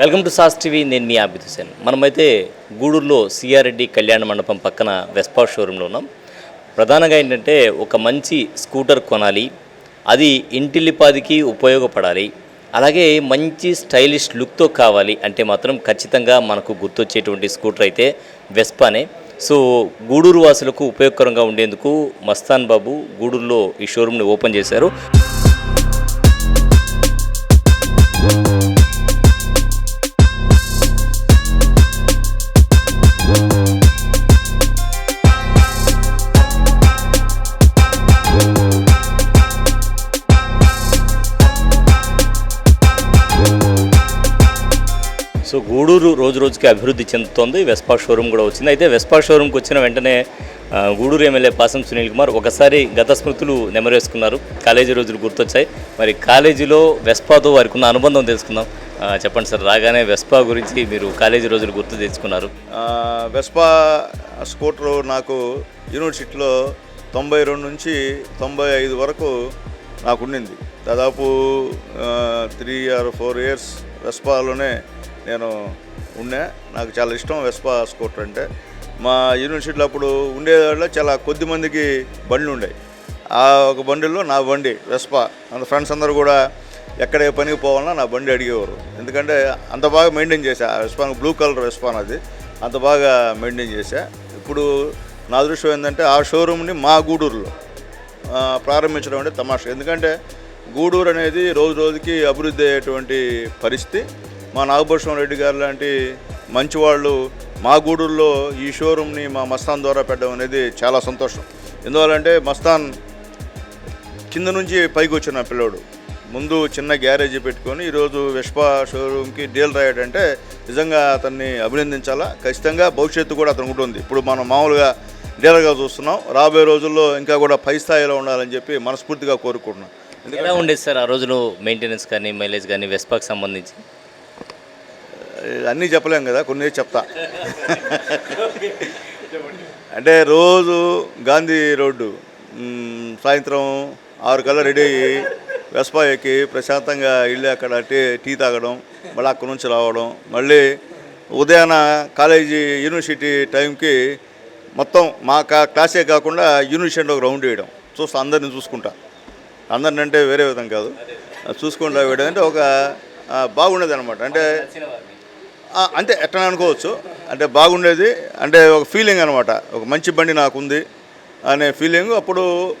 Welcome to sauce TV నేను మీ ఆబిద్ హుసేన్. మనమైతే గూడూరులో సిఆర్రెడ్డి కళ్యాణ మండపం పక్కన వెస్పా షోరూంలో ఉన్నాం. ప్రధానంగా ఏంటంటే ఒక మంచి స్కూటర్ కొనాలి అది ఇంటిల్లిపాదికి ఉపయోగపడాలి అలాగే మంచి స్టైలిష్ లుక్తో కావాలి అంటే మాత్రం ఖచ్చితంగా మనకు గుర్తొచ్చేటువంటి స్కూటర్ అయితే వెస్పానే. సో గూడూరు వాసులకు ఉపయోగకరంగా ఉండేందుకు మస్తాన్ బాబు గూడూరులో ఈ షోరూమ్ని ఓపెన్ చేశారు. గూడూరు రోజు రోజుకి అభివృద్ధి చెందుతోంది. వెస్పా షోరూమ్ కూడా వచ్చింది. అయితే వెస్పా షోరూమ్కి వచ్చిన వెంటనే గూడూరు ఎమ్మెల్యే పాసం సునీల్ కుమార్ ఒకసారి గత స్మృతులు నెమరేసుకున్నారు. కాలేజీ రోజులు గుర్తొచ్చాయి. మరి కాలేజీలో వెస్పాతో వారికి ఉన్న అనుబంధం తెలుసుకుందాం. చెప్పండి సార్ రాగానే వెస్పా గురించి మీరు కాలేజీ రోజులు గుర్తు తెచ్చుకున్నారు. వెస్పా స్కూటర్ నాకు యూనివర్సిటీలో తొంభై రెండు నుంచి తొంభై ఐదు వరకు నాకు ఉండింది. దాదాపు త్రీ ఆర్ ఫోర్ ఇయర్స్ వెస్పాలోనే నేను ఉన్నా నాకు చాలా ఇష్టం వెస్పా స్కూటర్ అంటే. మా యూనివర్సిటీలో అప్పుడు ఉండేవాళ్ళ చాలా కొద్ది మందికి బండ్లు ఉండేవి. ఆ ఒక బండిలో నా బండి వెస్పా. అంత ఫ్రెండ్స్ అందరూ కూడా ఎక్కడ ఏ పనికి పోవాలన్నా నా బండి అడిగేవారు. ఎందుకంటే అంత బాగా మెయింటైన్ చేశా. ఆ వెస్పాన్ బ్లూ కలర్ వెస్పాన్ అది అంత బాగా మెయింటైన్ చేశా. ఇప్పుడు నా అదృష్టం ఏంటంటే ఆ షోరూమ్ని మా గూడూరులో ప్రారంభించడం అంటే తమాషా. ఎందుకంటే గూడూరు అనేది రోజు రోజుకి అభివృద్ధి అయ్యేటువంటి పరిస్థితి. మా నాగభూషణం రెడ్డి గారు లాంటి మంచి వాళ్ళు మా గూడూరులో ఈ షోరూమ్ని మా మస్తాన్ ద్వారా పెట్టడం అనేది చాలా సంతోషం. ఎందువల్లంటే మస్తాన్ కింద నుంచి పైకి వచ్చిన పిల్లోడు. ముందు చిన్న గ్యారేజీ పెట్టుకొని ఈరోజు విశ్వ షోరూమ్కి డీల్ రాయడంటే నిజంగా అతన్ని అభినందించాలా? ఖచ్చితంగా భవిష్యత్తు కూడా అతను ఉంటుంది. ఇప్పుడు మనం మామూలుగా డీలర్గా చూస్తున్నాం. రాబోయే రోజుల్లో ఇంకా కూడా పై స్థాయిలో ఉండాలని చెప్పి మనస్ఫూర్తిగా కోరుకుంటున్నాం. ఎలా ఉండేది సార్ ఆ రోజులో మెయింటెనెన్స్ కానీ మైలేజ్ కానీ వెస్పాకి సంబంధించి? అన్నీ చెప్పలేం కదా కొన్ని చెప్తా. అంటే రోజు గాంధీ రోడ్డు సాయంత్రం ఆరు కల్లా రెడీ అయ్యి వెస్పా ఎక్కి ప్రశాంతంగా వెళ్ళి అక్కడ టీ టీ తాగడం మళ్ళీ అక్కడ నుంచి రావడం మళ్ళీ ఉదయాన కాలేజీ యూనివర్సిటీ టైంకి మొత్తం మా కా క్లాసే కాకుండా యూనివర్సిటీలో ఒక రౌండ్ వేయడం. చూస్తా అందరిని చూసుకుంటా. అందరిని అంటే వేరే విధం కాదు. చూసుకుంటా వేయడం. అంటే ఒక బాగుండేది అనమాట అంటే అంటే ఎట్లా అనుకోవచ్చు? అంటే బాగుండేది. అంటే ఒక ఫీలింగ్ అనమాట ఒక మంచి బండి నాకు ఉంది అనే ఫీలింగ్ అప్పుడు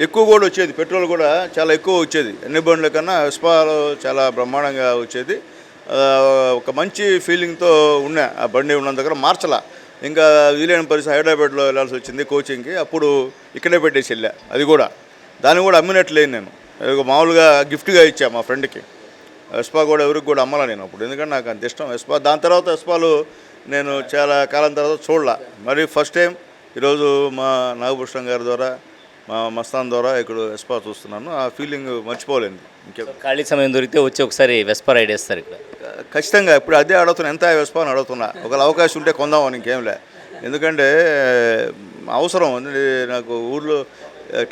ఎక్కువ కూడా వచ్చేది. పెట్రోల్ కూడా చాలా ఎక్కువ వచ్చేది. ఎన్ని బండ్ల కన్నా వెస్పాలో చాలా బ్రహ్మాండంగా వచ్చేది. ఒక మంచి ఫీలింగ్తో ఉన్నా ఆ బండి ఉన్న దగ్గర మార్చలా. ఇంకా వీలైన పరిస్థితి హైదరాబాద్లో వెళ్ళాల్సి వచ్చింది కోచింగ్కి. అప్పుడు ఇక్కడే పెట్టేసి వెళ్ళా. అది కూడా. దాన్ని కూడా అమ్మినట్లేదు నేను. మామూలుగా గిఫ్ట్గా ఇచ్చా మా ఫ్రెండ్కి వెస్పా కూడా ఎవరికి కూడా అమ్మాల నేను అప్పుడు. ఎందుకంటే నాకు అంత ఇష్టం వెస్పా దాని తర్వాత వెస్పాలు నేను చాలా కాలం తర్వాత చూడలా. మరి ఫస్ట్ టైం ఈరోజు మా నాగభూషణం గారి ద్వారా మా మస్తాన్ ద్వారా ఇక్కడ వెస్పా చూస్తున్నాను. ఆ ఫీలింగ్ మర్చిపోలేను ఇంకే ఖాళీ సమయం దొరికితే వచ్చి ఒకసారి వెస్పా రైడ్ వేస్తారు ఇక్కడ. ఖచ్చితంగా ఇప్పుడు అదే అడుగుతున్నా ఎంత వెస్పా అని అడుగుతున్నా. ఒకవేళ అవకాశం ఉంటే కొందామని ఇంకేం లే. ఎందుకంటే అవసరం. నాకు ఊర్లో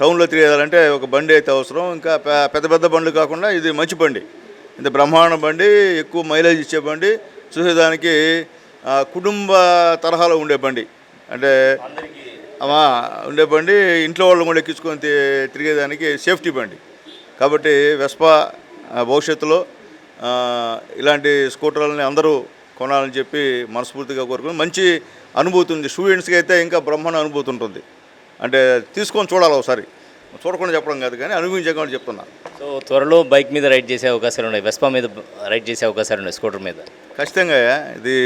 టౌన్లో తిరిగేదాలంటే ఒక బండి అయితే అవసరం. ఇంకా పెద్ద పెద్ద బండ్లు కాకుండా ఇది మంచి బండి. ఇంత బ్రహ్మాండ బండి ఎక్కువ మైలేజ్ ఇచ్చే బండి చూసేదానికి కుటుంబ తరహాలో ఉండే బండి. అంటే అమ్మా ఉండే బండి ఇంట్లో వాళ్ళు కూడా ఎక్కించుకొని తిరిగేదానికి సేఫ్టీ బండి. కాబట్టి వెస్పా భవిష్యత్తులో ఇలాంటి స్కూటర్లని అందరూ కొనాలని చెప్పి మనస్ఫూర్తిగా కోరుకుని మంచి అనుభూతి ఉంది. స్టూడెంట్స్కి అయితే ఇంకా బ్రహ్మాండ అనుభూతి ఉంటుంది. అంటే తీసుకొని చూడాలి ఒకసారి. చూడకుండా చెప్పడం కాదు కానీ అనుభవించకుండా చెప్తున్నా. సో త్వరలో బైక్ మీద రైడ్ చేసే అవకాశాలు ఉన్నాయి. వెస్పా మీద రైడ్ చేసే అవకాశాలు ఉన్నాయి స్కూటర్ మీద. ఖచ్చితంగా ఇది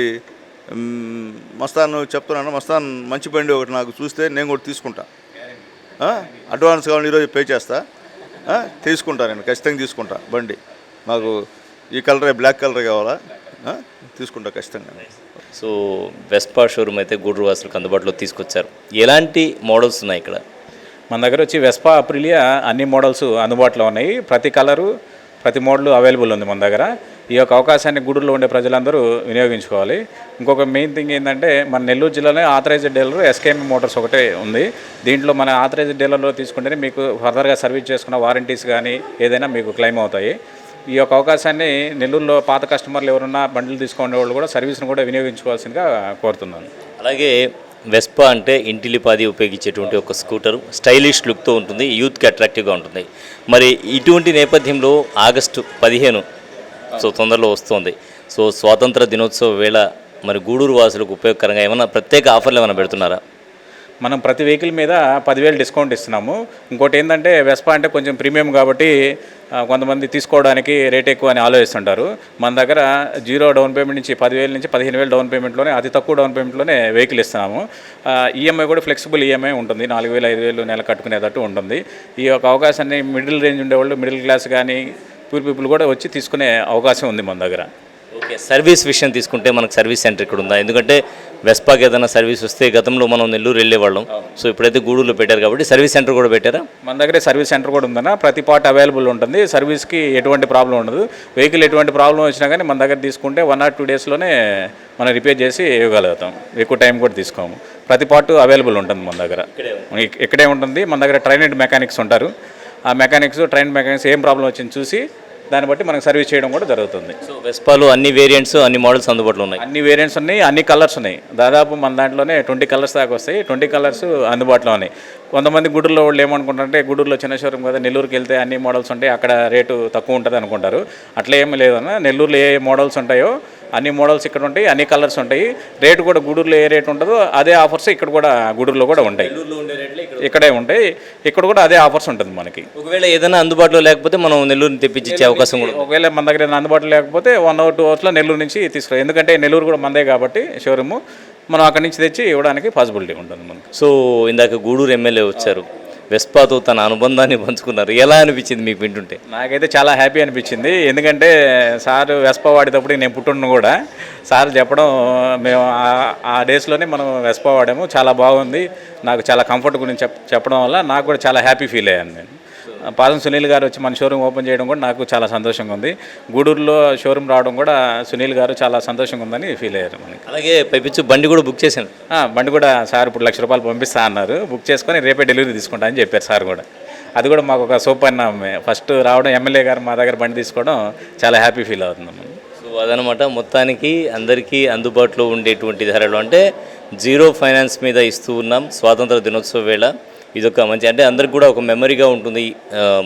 మస్తాన్ చెప్తున్నాను. మస్తాన్ మంచి బండి ఒకటి నాకు చూస్తే నేను కూడా తీసుకుంటా? అడ్వాన్స్ కావాలి ఈరోజు పే చేస్తా? తీసుకుంటా నేను. ఖచ్చితంగా తీసుకుంటా బండి. మాకు ఈ కలరే బ్లాక్ కలర్ కావాలా? తీసుకుంటా ఖచ్చితంగా. సో వెస్పా షోరూమ్ అయితే గూడూరు వాసులకు అందుబాటులో తీసుకొచ్చారు. ఎలాంటి మోడల్స్ ఉన్నాయి ఇక్కడ? మన దగ్గర వచ్చి వెస్పా అప్రిలియా అన్ని మోడల్స్ అందుబాటులో ఉన్నాయి. ప్రతి కలరు ప్రతి మోడల్ అవైలబుల్ ఉంది మన దగ్గర. ఈ యొక్క అవకాశాన్ని గూడూరులో ఉండే ప్రజలందరూ వినియోగించుకోవాలి. ఇంకొక మెయిన్ థింగ్ ఏంటంటే మన నెల్లూరు జిల్లాలో ఆథరైజ్డ్ డీలర్ ఎస్కేఎం మోటార్స్ ఒకటే ఉంది. దీంట్లో మన ఆథరైజ్డ్ డీలర్లో తీసుకుంటేనే మీకు ఫర్దర్గా సర్వీస్ చేసుకున్న వారంటీస్ కానీ ఏదైనా మీకు క్లెయిమ్ అవుతాయి. ఈ యొక్క అవకాశాన్ని నెల్లూరులో పాత కస్టమర్లు ఎవరున్నా బండ్లు తీసుకునే వాళ్ళు కూడా సర్వీస్ను కూడా వినియోగించుకోవాల్సిందిగా కోరుతున్నాను. అలాగే వెస్పా అంటే ఇంటిలిపాది ఉపయోగించేటువంటి ఒక స్కూటర్. స్టైలిష్ లుక్తో ఉంటుంది యూత్కి అట్రాక్టివ్గా ఉంటుంది. మరి ఇటువంటి నేపథ్యంలో ఆగస్టు పదిహేను సో తొందరలో వస్తుంది. సో స్వాతంత్ర దినోత్సవ వేళ మరి గూడూరు వాసులకు ఉపయోగకరంగా ఏమైనా ప్రత్యేక ఆఫర్లు ఏమైనా పెడుతున్నారా? మనం ప్రతి వెహికల్ మీద పదివేలు డిస్కౌంట్ ఇస్తున్నాము. ఇంకోటి ఏంటంటే వెస్పా అంటే కొంచెం ప్రీమియం కాబట్టి కొంతమంది తీసుకోవడానికి రేట్ ఎక్కువ అని ఆలోచిస్తుంటారు. మన దగ్గర జీరో డౌన్ పేమెంట్ నుంచి పదివేల నుంచి పదిహేను వేలు డౌన్ పేమెంట్లోనే అతి తక్కువ డౌన్ పేమెంట్లోనే వెహికల్ ఇస్తున్నాము. ఈఎంఐ కూడా ఫ్లెక్సిబుల్ ఈఎంఐ ఉంటుంది. నాలుగు వేలు ఐదు వేలు నెల కట్టుకునేటట్టు ఉంటుంది. ఈ యొక్క అవకాశాన్ని మిడిల్ రేంజ్ ఉండేవాళ్ళు మిడిల్ క్లాస్ కానీ పూర్ పీపుల్ కూడా వచ్చి తీసుకునే అవకాశం ఉంది మన దగ్గర. ఓకే సర్వీస్ విషయం తీసుకుంటే మనకు సర్వీస్ సెంటర్ ఇక్కడ ఉందా? ఎందుకంటే వెస్పాకి ఏదైనా సర్వీస్ వస్తే గతంలో మనం నెల్లూరు వెళ్ళేవాళ్ళం. సో ఇప్పుడైతే గూడూరులో పెట్టారు కాబట్టి సర్వీస్ సెంటర్ కూడా పెట్టారా? మన దగ్గరే సర్వీస్ సెంటర్ కూడా ఉందన్న. ప్రతి పార్ట్ అవైలబుల్ ఉంటుంది. సర్వీస్కి ఎటువంటి ప్రాబ్లం ఉండదు. వెహికల్ ఎటువంటి ప్రాబ్లం వచ్చినా కానీ మన దగ్గర తీసుకుంటే వన్ ఆర్ టూ డేస్లోనే మనం రిపేర్ చేసి ఇవ్వగలుగుతాం. ఎక్కువ టైం కూడా తీసుకోము. ప్రతి పార్ట్ అవైలబుల్ ఉంటుంది మన దగ్గర. ఇక్- ఇక్కడే ఉంటుంది. మన దగ్గర ట్రైనెడ్ మెకానిక్స్ ఉంటారు. ఆ మెకానిక్స్ ట్రైన్ మెకానిక్స్ ఏం ప్రాబ్లం వచ్చింది చూసి దాన్ని బట్టి మనకు సర్వీస్ చేయడం కూడా జరుగుతుంది. సో వెస్పాలో అన్ని వేరియంట్స్ అన్ని మోడల్స్ అందుబాటులో ఉన్నాయి. అన్ని వేరియంట్స్ ఉన్నాయి అన్ని కలర్స్ ఉన్నాయి. దాదాపు మన దాంట్లోనే ట్వంటీ కలర్స్ దాకా వస్తాయి ట్వంటీ కలర్స్ అందుబాటులో ఉన్నాయి. కొంతమంది గుడూరులో వాళ్ళు ఏమనుకుంటారంటే గుడూరులో చిన్న షోరూమ్ కదా నెల్లూరుకి వెళ్తే అన్ని మోడల్స్ ఉంటాయి అక్కడ రేటు తక్కువ ఉంటుంది అనుకుంటారు. అట్లా ఏమీ లేదన్న నెల్లూరులో ఏ మోడల్స్ ఉంటాయో అన్ని మోడల్స్ ఇక్కడ ఉంటాయి అన్ని కలర్స్ ఉంటాయి. రేటు కూడా గూడూరులో ఏ రేట్ ఉంటుందో అదే ఆఫర్స్ ఇక్కడ కూడా గూడూరులో కూడా ఉంటాయి. ఇక్కడే ఉంటాయి. ఇక్కడ కూడా అదే ఆఫర్స్ ఉంటుంది మనకి. ఒకవేళ ఏదైనా అందుబాటులో లేకపోతే మనం నెల్లూరుని తెప్పించి అవకాశం కూడా. ఒకవేళ మన దగ్గర ఏదైనా అందుబాటులో లేకపోతే వన్ అవర్ టూ అవర్స్లో నెల్లూరు నుంచి తీసుకురా. ఎందుకంటే నెల్లూరు కూడా మందే కాబట్టి షోరూము మనం అక్కడి నుంచి తెచ్చి ఇవ్వడానికి పాసిబిలిటీ ఉంటుంది మనకి. సో ఇందాక గూడూరు ఎమ్మెల్యే వచ్చారు. వెస్పాతో తన అనుబంధాన్ని పంచుకున్నారు. ఎలా అనిపించింది మీకు వింటుంటే? నాకైతే చాలా హ్యాపీ అనిపించింది. ఎందుకంటే సార్ వెస్పా వాడేటప్పుడు నేను పుట్టిన కూడా. సార్ చెప్పడం మేము ఆ- డేస్లోనే మనం వెస్పా వాడాము. చాలా బాగుంది. నాకు చాలా కంఫర్ట్ గురించి చెప్ చెప్పడం వల్ల నాకు కూడా చాలా హ్యాపీ ఫీల్ అయ్యాను నేను. పాదం సునీల్ గారు వచ్చి మన షోరూమ్ ఓపెన్ చేయడం కూడా నాకు చాలా సంతోషంగా ఉంది. గూడూరులో షోరూమ్ రావడం కూడా సునీల్ గారు చాలా సంతోషంగా ఉందని ఫీల్ అయ్యారు మనకి. అలాగే పైపించు బండి కూడా బుక్ చేశాను. బండి కూడా సార్ ఇప్పుడు లక్ష రూపాయలు పంపిస్తా అన్నారు. బుక్ చేసుకొని రేపే డెలివరీ తీసుకుంటా అని చెప్పారు సార్ కూడా. అది కూడా మాకు ఒక సూపర్ ఫస్ట్ రావడం ఎమ్మెల్యే గారు మా దగ్గర బండి తీసుకోవడం చాలా హ్యాపీ ఫీల్ అవుతున్నాం మనం. సో అదనమాట మొత్తానికి అందరికీ అందుబాటులో ఉండేటువంటి ధరలు అంటే జీరో ఫైనాన్స్ మీద ఇస్తూ ఉన్నాం స్వాతంత్ర దినోత్సవ వేళ. ఇదొక మంచి అంటే అందరికి కూడా ఒక మెమరీగా ఉంటుంది.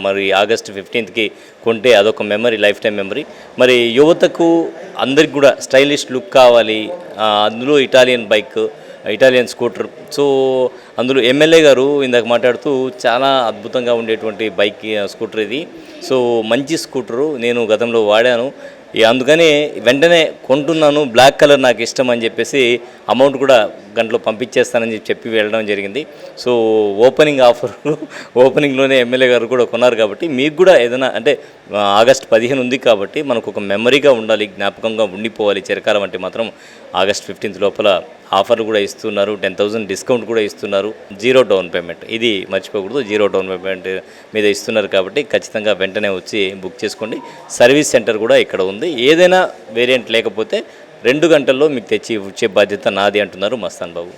మరి ఆగస్ట్ ఫిఫ్టీన్త్కి కొంటే అదొక మెమరీ లైఫ్ టైం మెమరీ. మరి యువతకు అందరికి కూడా స్టైలిష్ లుక్ కావాలి. అందులో Italian bike Italian scooter. So అందులో ఎమ్మెల్యే గారు ఇందాక మాట్లాడుతూ చాలా అద్భుతంగా ఉండేటువంటి బైక్ స్కూటర్ ఇది. సో మంచి స్కూటరు నేను గతంలో వాడాను. అందుకనే అందుకని వెంటనే కొంటున్నాను. బ్లాక్ కలర్ నాకు ఇష్టం అని చెప్పేసి అమౌంట్ కూడా గంటలో పంపించేస్తానని చెప్పి చెప్పి వెళ్ళడం జరిగింది. సో ఓపెనింగ్ ఆఫర్ ఓపెనింగ్లోనే ఎమ్మెల్యే గారు కూడా కొన్నారు కాబట్టి మీకు కూడా ఏదైనా అంటే ఆగస్ట్ పదిహేను ఉంది కాబట్టి మనకు ఒక మెమరీగా ఉండాలి జ్ఞాపకంగా ఉండిపోవాలి. చిరకాలం అంటే మాత్రం ఆగస్ట్ ఫిఫ్టీన్త్ లోపల ఆఫర్లు కూడా ఇస్తున్నారు టెన్ థౌసండ్ డిస్కౌంట్ కూడా ఇస్తున్నారు. Zero down payment. ఇది మర్చిపోకూడదు. జీరో డౌన్ పేమెంట్ మీద ఇస్తున్నారు కాబట్టి ఖచ్చితంగా వెంటనే వచ్చి బుక్ చేసుకోండి. సర్వీస్ సెంటర్ కూడా ఇక్కడ ఉంది. ఏదైనా వేరియంట్ లేకపోతే రెండు గంటల్లో మీకు తెచ్చి ఇచ్చే బాధ్యత నాది అంటున్నారు మస్తాన్ బాబు.